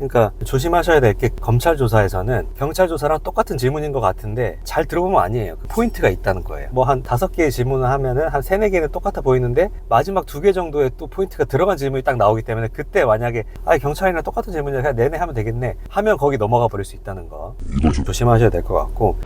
그러니까 조심하셔야 될 게 검찰 조사에서는 경찰 조사랑 똑같은 질문인 것 같은데 잘 들어보면 아니에요. 그 포인트가 있다는 거예요. 뭐 한 다섯 개의 질문을 하면은 한 세네 개는 똑같아 보이는데 마지막 두 개 정도의 또 포인트가 들어간 질문이 딱 나오기 때문에 그때 만약에 아 경찰이랑 똑같은 질문이야 그냥 내내 하면 되겠네 하면 거기 넘어가 버릴 수 있다는 거 조심하셔야 될 것 같고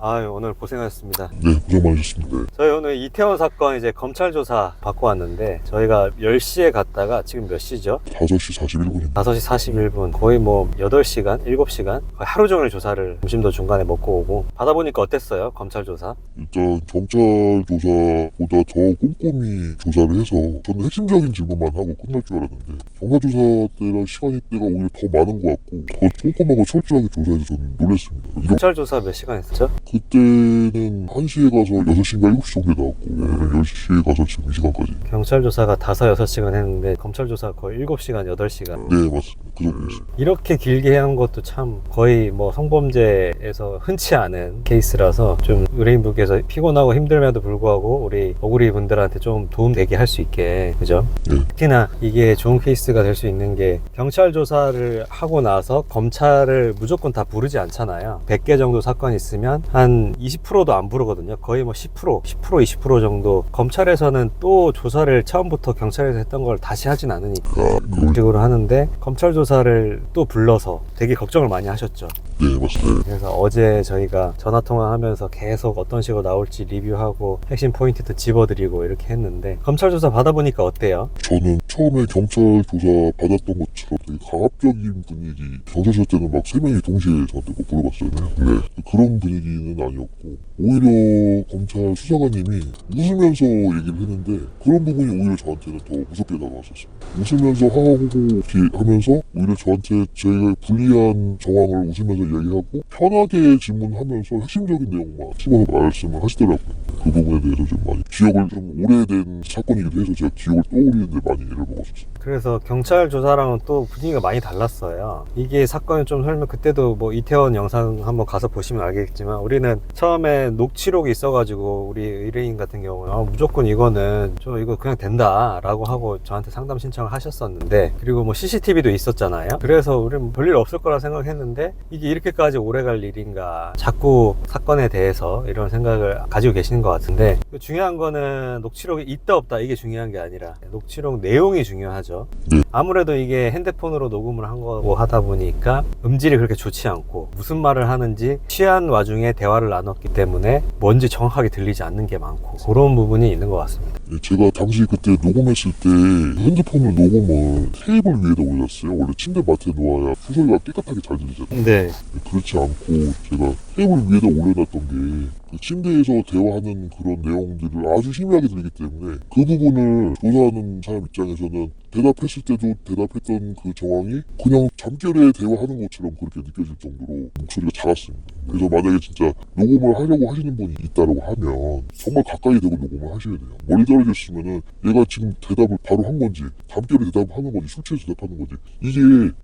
아유 오늘 고생하셨습니다. 네, 고생 많으셨습니다. 저희 오늘 이태원 사건 이제 검찰 조사 받고 왔는데 저희가 10시에 갔다가 지금 몇 시죠? 5시 41분입니다. 5시 41분 거의 뭐 8시간, 7시간 거의 하루 종일 조사를 점심도 중간에 먹고 오고 받아보니까 어땠어요? 검찰 조사? 일단 경찰 조사보다 더 꼼꼼히 조사를 해서 저는 핵심적인 질문만 하고 끝날 줄 알았는데 경찰 조사 때랑 시간이 때가 오히려 더 많은 것 같고 더 꼼꼼하고 철저하게 조사해서 저는 놀랐습니다. 검찰 조사 몇 시간 했었죠? 그때는 1시에 가서 6시인가 7시 정도에 나왔고 오늘은 10시에 가서 지금 이 시간까지 경찰 조사가 5, 6시간 했는데 검찰 조사 거의 7시간, 8시간 네 맞습니다. 그 정도였습니다. 이렇게 길게 한 것도 참 거의 뭐 성범죄에서 흔치 않은 케이스라서 좀 의뢰인분께서 피곤하고 힘들면도 불구하고 우리 오구리 분들한테 좀 도움되게 할 수 있게 그죠? 네. 특히나 이게 좋은 케이스가 될 수 있는 게 경찰 조사를 하고 나서 검찰을 무조건 다 부르지 않잖아요. 100개 정도 사건 있으면 한 20%도 안 부르거든요. 거의 뭐 10%, 10% 20% 정도 검찰에서는 또 조사를 처음부터 경찰에서 했던 걸 다시 하진 않으니까 아, 그걸 식으로 하는데 검찰 조사를 또 불러서 되게 걱정을 많이 하셨죠. 네 맞습니다. 그래서 어제 저희가 전화 통화하면서 계속 어떤 식으로 나올지 리뷰하고 핵심 포인트도 집어드리고 이렇게 했는데 검찰 조사 받아보니까 어때요? 저는 처음에 경찰 조사 받았던 것처럼 되게 강압적인 분위기 경찰서 때는 막 세 명이 동시에 저한테 뭐 물어봤잖아요 네. 그런 분위기는 아니었고 오히려 검찰 수사관님이 웃으면서 얘기를 했는데 그런 부분이 오히려 저한테는 더 무섭게 다가왔었어요 웃으면서 하고 이렇게 하면서 오히려 저한테 저희가 불리한 정황을 웃으면서 이야기하고 편하게 질문하면서 핵심적인 내용만 집어서 말씀을 하시더라고요 그 부분에 대해서 좀 많이 기억을 좀 오래된 사건이기도 해서 제가 기억을 떠올리는데 많이 애를 먹었었어요. 그래서 경찰 조사랑은 또 분위기가 많이 달랐어요. 이게 사건이 좀 설명 그때도 뭐 이태원 영상 한번 가서 보시면 알겠지만 우리는 처음에 녹취록이 있어가지고 우리 의뢰인 같은 경우는 아, 무조건 이거는 저 이거 그냥 된다라고 하고 저한테 상담 신청을 하셨었는데 그리고 뭐 CCTV도 있었잖아요. 그래서 우리는 별일 없을 거라 생각했는데 이게 이렇게까지 오래 갈 일인가 자꾸 사건에 대해서 이런 생각을 가지고 계시는 것 같은데 중요한 거는 녹취록이 있다 없다 이게 중요한 게 아니라 녹취록 내용이 중요하죠. 네. 아무래도 이게 핸드폰으로 녹음을 한 거고 하다 보니까 음질이 그렇게 좋지 않고 무슨 말을 하는지 취한 와중에 대화를 나눴기 때문에 뭔지 정확하게 들리지 않는 게 많고 그런 부분이 있는 것 같습니다. 예, 제가 당시 그때 녹음했을 때 핸드폰을 녹음을 테이블 위에다 올렸어요. 원래 침대 맡에 놓아야 소리가 깨끗하게 잘 들리잖아요. 네. 예, 그렇지 않고 제가 테이블 위에다 올려놨던 게 그 침대에서 대화하는 그런 내용들을 아주 희미하게 들리기 때문에 그 부분을 조사하는 사람 입장에서는 대답했을 때도 대답했던 그 정황이 그냥 잠결에 대화하는 것처럼 그렇게 느껴질 정도로 목소리가 작았습니다. 그래서 만약에 진짜 녹음을 하려고 하시는 분이 있다고 하면 정말 가까이 대고 녹음을 하셔야 돼요. 멀리 떨어져 있으면은 얘가 지금 대답을 바로 한 건지 잠결에 대답하는 건지 술 취해서 대답하는 건지 이게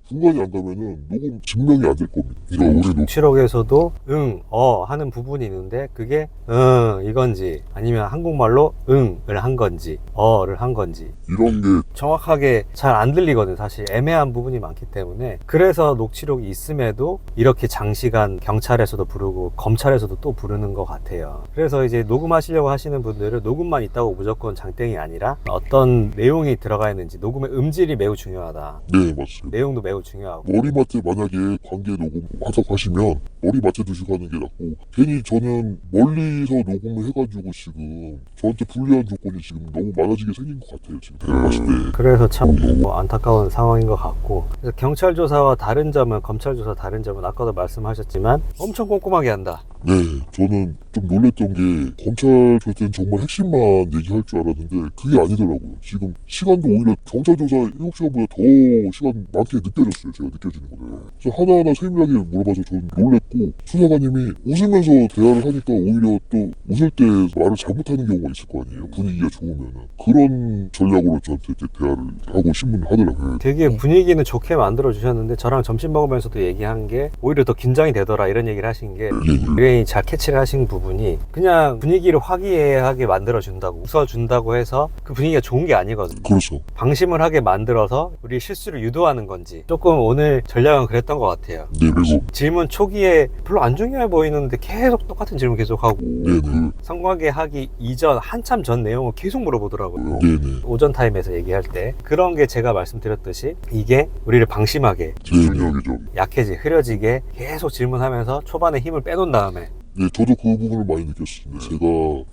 중간이 안 가면은 녹음 증명이 안 될 겁니다. 그러니까 우리 녹 녹취록에서도 응, 어 하는 부분이 있는데 그게 응 이건지 아니면 한국말로 응을 한 건지 어를 한 건지 이런 게 정확 하게 잘 안 들리거든요. 사실 애매한 부분이 많기 때문에 그래서 녹취록이 있음에도 이렇게 장시간 경찰에서도 부르고 검찰에서도 또 부르는 것 같아요. 그래서 이제 녹음하시려고 하시는 분들은 녹음만 있다고 무조건 장땡이 아니라 어떤 내용이 들어가 있는지 녹음의 음질이 매우 중요하다. 네 맞습니다. 내용도 매우 중요하고 머리맡에 만약에 관계 녹음 하자고 하시면 머리맡에 두시고 하는 게 낫고 괜히 저는 멀리서 녹음을 해가지고 지금 저한테 불리한 조건이 지금 너무 많아지게 생긴 것 같아요 지금 봤을 때 그래서 참 뭐 안타까운 상황인 것 같고 그래서 경찰 조사와 다른 점은 검찰 조사 다른 점은 아까도 말씀하셨지만 엄청 꼼꼼하게 한다. 네, 저는 좀 놀랬던 게 검찰 조사 때는 정말 핵심만 얘기할 줄 알았는데 그게 아니더라고요. 지금 시간도 오히려 경찰 조사 7시간보다 더 시간 많게 느껴졌어요. 제가 느껴지는 거예요. 그래서 하나하나 세밀하게 물어봐서 저는 놀랬고 수사관님이 웃으면서 대화를 하니까 오히려 또 웃을 때 말을 잘못하는 경우가 있을 거 아니에요. 분위기가 좋으면은 그런 전략으로 저한테 이렇게 대화를 하고 신문을 하더라고요. 되게 분위기는 좋게 만들어 주셨는데 저랑 점심 먹으면서도 얘기한 게 오히려 더 긴장이 되더라 이런 얘기를 하신 게 예, 예. 굉장히 잘 캐치를 하신 부분이 그냥 분위기를 화기애애하게 만들어 준다고 웃어 준다고 해서 그 분위기가 좋은 게 아니거든요. 그렇죠. 방심을 하게 만들어서 우리 실수를 유도하는 건지 조금 오늘 전략은 그랬던 것 같아요. 네, 그리고 질문 초기에 별로 안 중요해 보이는데 계속 똑같은 질문 계속하고 네네. 성관계 하기 이전 한참 전 내용을 계속 물어보더라고요. 네네. 오전 타임에서 얘기할 때 그런 게 제가 말씀드렸듯이 이게 우리를 방심하게 집중력이 좀. 약해지 흐려지게 계속 질문하면서 초반에 힘을 빼놓은 다음에 네, 저도 그 부분을 많이 느꼈습니다. 제가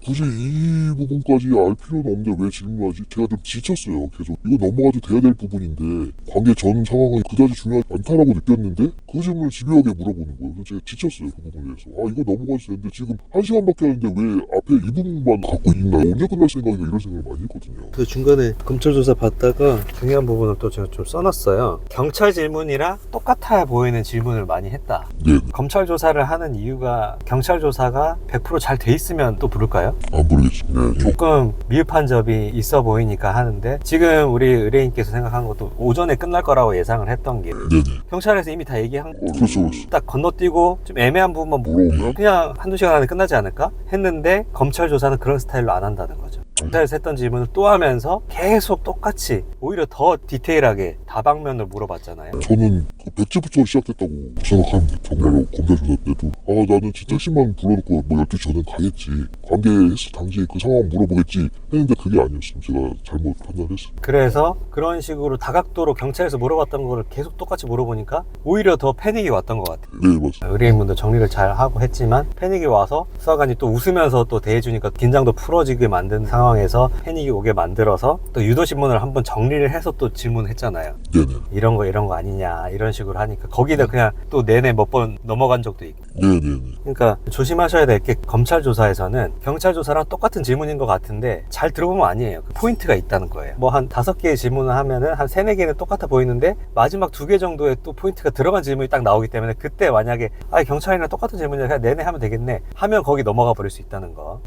굳이 이 부분까지 알 필요는 없는데 왜 질문하지? 제가 좀 지쳤어요. 계속 이거 넘어가도 돼야 될 부분인데 관계 전 상황은 그다지 중요하지 않다라고 느꼈는데 그 질문을 집요하게 물어보는 거예요. 그래서 제가 지쳤어요. 그 부분에서. 아 이거 넘어가도 되는데 지금 한 시간밖에 하는데 왜 앞에 이 부분만 갖고 있나? 언제 끝날 생각인가 이런 생각을 많이 했거든요. 그 중간에 검찰 조사 받다가 중요한 부분을 또 제가 좀 써놨어요. 경찰 질문이랑 똑같아 보이는 질문을 많이 했다. 네, 검찰 조사를 하는 이유가 경찰 조사가 100%잘 돼 있으면 또 부를까요? 안 모르겠습니다. 네, 조금 미흡한 점이 있어 보이니까 하는데 지금 우리 의뢰인께서 생각한 것도 오전에 끝날 거라고 예상을 했던 게 네 네. 경찰에서 이미 다 얘기한 어, 그렇죠, 그렇죠. 딱 건너뛰고 좀 애매한 부분만 뭐 물어보면 그냥 한두 시간 안에 끝나지 않을까 했는데 검찰 조사는 그런 스타일로 안 한다는 거죠. 검찰에서 했던 질문을 또 하면서 계속 똑같이 오히려 더 디테일하게 다방면을 물어봤잖아요. 저는 그 백지부터 시작됐다고 생각합니다. 정말로 검사 조사 때도 아 나는 진짜 심만 불러놓고 뭐 12시 전에 가겠지 관계했을 당시에 그 상황 물어보겠지 했는데 그게 아니었어요. 제가 잘못 판단했어요. 그래서 그런 식으로 다각도로 경찰에서 물어봤던 거를 계속 똑같이 물어보니까 오히려 더 패닉이 왔던 것 같아요. 네 맞습니다. 의뢰인분도 정리를 잘 하고 했지만 패닉이 와서 수사관이 또 웃으면서 또 대해주니까 긴장도 풀어지게 만든 상황 에서 패닉이 오게 만들어서 또 유도신문을 한번 정리를 해서 또 질문했잖아요. 네네. 이런 거 이런 거 아니냐 이런 식으로 하니까 거기다 그냥 또 내내 몇 번 넘어간 적도 있고 네네네. 그러니까 조심하셔야 될 게 검찰 조사에서는 경찰 조사랑 똑같은 질문인 것 같은데 잘 들어보면 아니에요 그 포인트가 있다는 거예요 뭐 한 다섯 개의 질문을 하면은 한 세네 개는 똑같아 보이는데 마지막 두 개 정도의 또 포인트가 들어간 질문이 딱 나오기 때문에 그때 만약에 아 경찰이랑 똑같은 질문이야 그냥 내내 하면 되겠네 하면 거기 넘어가 버릴 수 있다는 거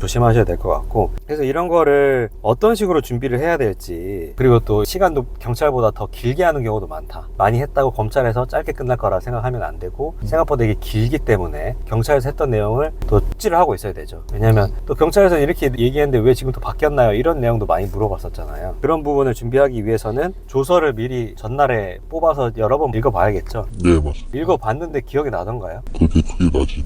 조심하셔야 될 것 같고 그래서 이런 거를 어떤 식으로 준비를 해야 될지 그리고 또 시간도 경찰보다 더 길게 하는 경우도 많다 많이 했다고 검찰에서 짧게 끝날 거라 생각하면 안 되고 생각보다 이게 길기 때문에 경찰에서 했던 내용을 또 숙지를 하고 있어야 되죠 왜냐면 또 경찰에서 이렇게 얘기했는데 왜 지금 또 바뀌었나요 이런 내용도 많이 물어봤었잖아요 그런 부분을 준비하기 위해서는 조서를 미리 전날에 뽑아서 여러 번 읽어봐야겠죠 네 맞습니다. 읽어봤는데 기억이 나던가요? 그렇게 크게 나지.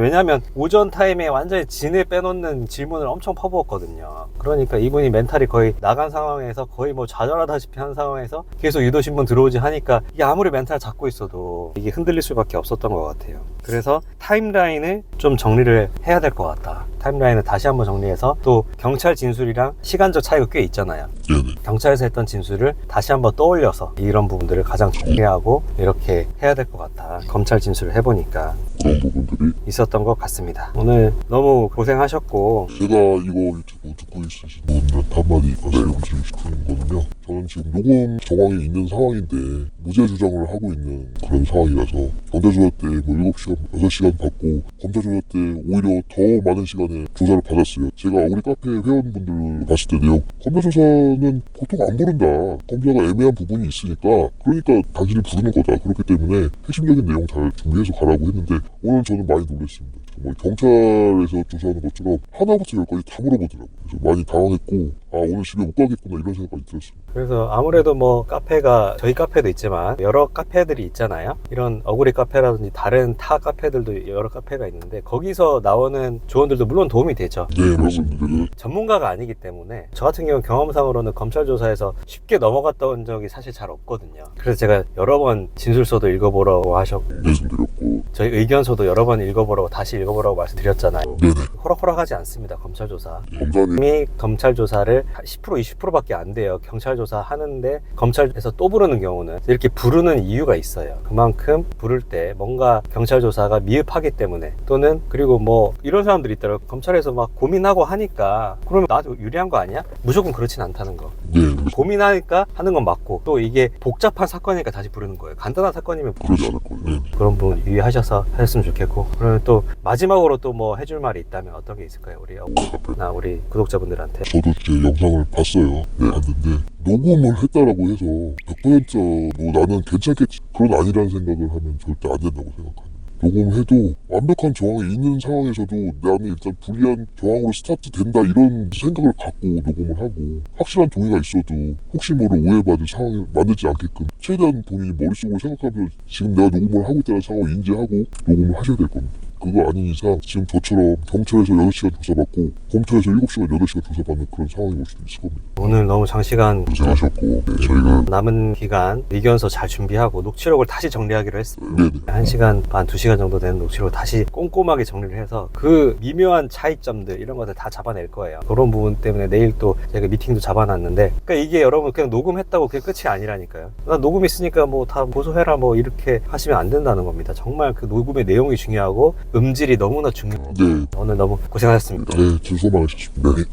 왜냐면 오전 타임에 완전히 진을 빼놓는 질문을 엄청 퍼부었거든요. 그러니까 이분이 멘탈이 거의 나간 상황에서 거의 뭐 좌절하다시피 한 상황에서 계속 유도신문 들어오지 하니까 이게 아무리 멘탈 잡고 있어도 이게 흔들릴 수밖에 없었던 것 같아요. 그래서 타임라인을 좀 정리를 해야 될 것 같다. 타임라인을 다시 한번 정리해서 또 경찰 진술이랑 시간적 차이가 꽤 있잖아요. 네네. 경찰에서 했던 진술을 다시 한번 떠올려서 이런 부분들을 가장 정리하고 이렇게 해야 될 것 같다. 검찰 진술을 해보니까 그런 부분들이 있었던 것 같습니다. 오늘 너무 고생하셨고 제가 이거 유튜브 듣고 있으신 분들한테 한마디 말씀드리고 싶은 거는요. 저는 지금 녹음 정황에 있는 상황인데 무죄 주장을 하고 있는 그런 상황이라서 경찰 조사 때뭐 7시간, 6시간 받고 검찰 조사 때 오히려 더 많은 시간 에 조사를 받았어요. 제가 우리 카페 회원분들 봤을 때 내용 검찰 조사는 보통 안 부른다. 검사가 애매한 부분이 있으니까 그러니까 당신을 부르는 거다. 그렇기 때문에 핵심적인 내용 잘 준비해서 가라고 했는데 오늘 저는 많이 놀랐습니다. 정말 경찰에서 조사하는 것처럼 하나부터 열까지 다 물어보더라고요. 그래서 많이 당황했고 아 오늘 집에 못 가겠구나 이런 생각까지 들었습니다. 그래서 아무래도 뭐 카페가 저희 카페도 있지만 여러 카페들이 있잖아요. 이런 어구리 카페라든지 다른 타 카페들도 여러 카페가 있는데 거기서 나오는 조언들도 물론 도움이 되죠. 네 맞습니다. 네. 전문가가 아니기 때문에 저 같은 경우는 경험상으로는 검찰 조사에서 쉽게 넘어갔던 적이 사실 잘 없거든요. 그래서 제가 여러 번 진술서도 읽어보라고 하셨고 말씀드렸고 저희 의견서도 여러 번 읽어보라고 다시 읽어 보라고 말씀드렸잖아요. 호락호락하지 않습니다. 검찰 조사. 이미 검찰 조사를 10% 20%밖에 안 돼요. 경찰 조사 하는데 검찰에서 또 부르는 경우는 이렇게 부르는 이유가 있어요. 그만큼 부를 때 뭔가 경찰 조사가 미흡하기 때문에 또는 그리고 뭐 이런 사람들이 있더라고요. 검찰에서 막 고민하고 하니까 그러면 나도 유리한 거 아니야? 무조건 그렇진 않다는 거. 네 고민하니까 하는 건 맞고 또 이게 복잡한 사건이니까 다시 부르는 거예요. 간단한 사건이면 그러지 않을 거예요. 네. 그런 부분 유의하셔서 하셨으면 좋겠고 그러면 또 마지막 으로 또 뭐 해줄 말이 있다면 어떤 게 있을까요? 우리 나 우리 구독자분들한테 저도 제 영상을 봤어요. 네, 봤는데 녹음을 했다라고 해서 100%뭐 나는 괜찮겠지 그런 아니라는 생각을 하면 절대 안 된다고 생각합니다. 녹음해도 완벽한 정황이 있는 상황에서도 나는 일단 불리한 정황으로 스타트 된다 이런 생각을 갖고 녹음을 하고 확실한 동의가 있어도 혹시 모를 오해받을 상황을 만들지 않게끔 최대한 본인이 머릿속으로 생각하면 지금 내가 녹음을 하고 있다는 상황을 인지하고 녹음을 하셔야 될 겁니다. 그거 아닌 이상 지금 저처럼 경찰에서 8시간 조사받고 검찰에서 7시간, 8시간 조사받는 그런 상황이 올 수도 있을 겁니다. 오늘 너무 장시간 고생하셨고 네, 저희가 남은 기간 의견서 잘 준비하고 녹취록을 다시 정리하기로 했습니다. 네네 한 시간 반, 두 시간 정도 되는 녹취록을 다시 꼼꼼하게 정리를 해서 그 미묘한 차이점들 이런 것들 다 잡아낼 거예요. 그런 부분 때문에 내일 또 제가 미팅도 잡아놨는데 그러니까 이게 여러분 그냥 녹음했다고 그게 끝이 아니라니까요. 나 녹음 있으니까 뭐 다 고소해라 뭐 이렇게 하시면 안 된다는 겁니다. 정말 그 녹음의 내용이 중요하고 음질이 너무나 중요해요. 네, 오늘 너무 고생하셨습니다. 네, 진소 많으셨습니다. 네.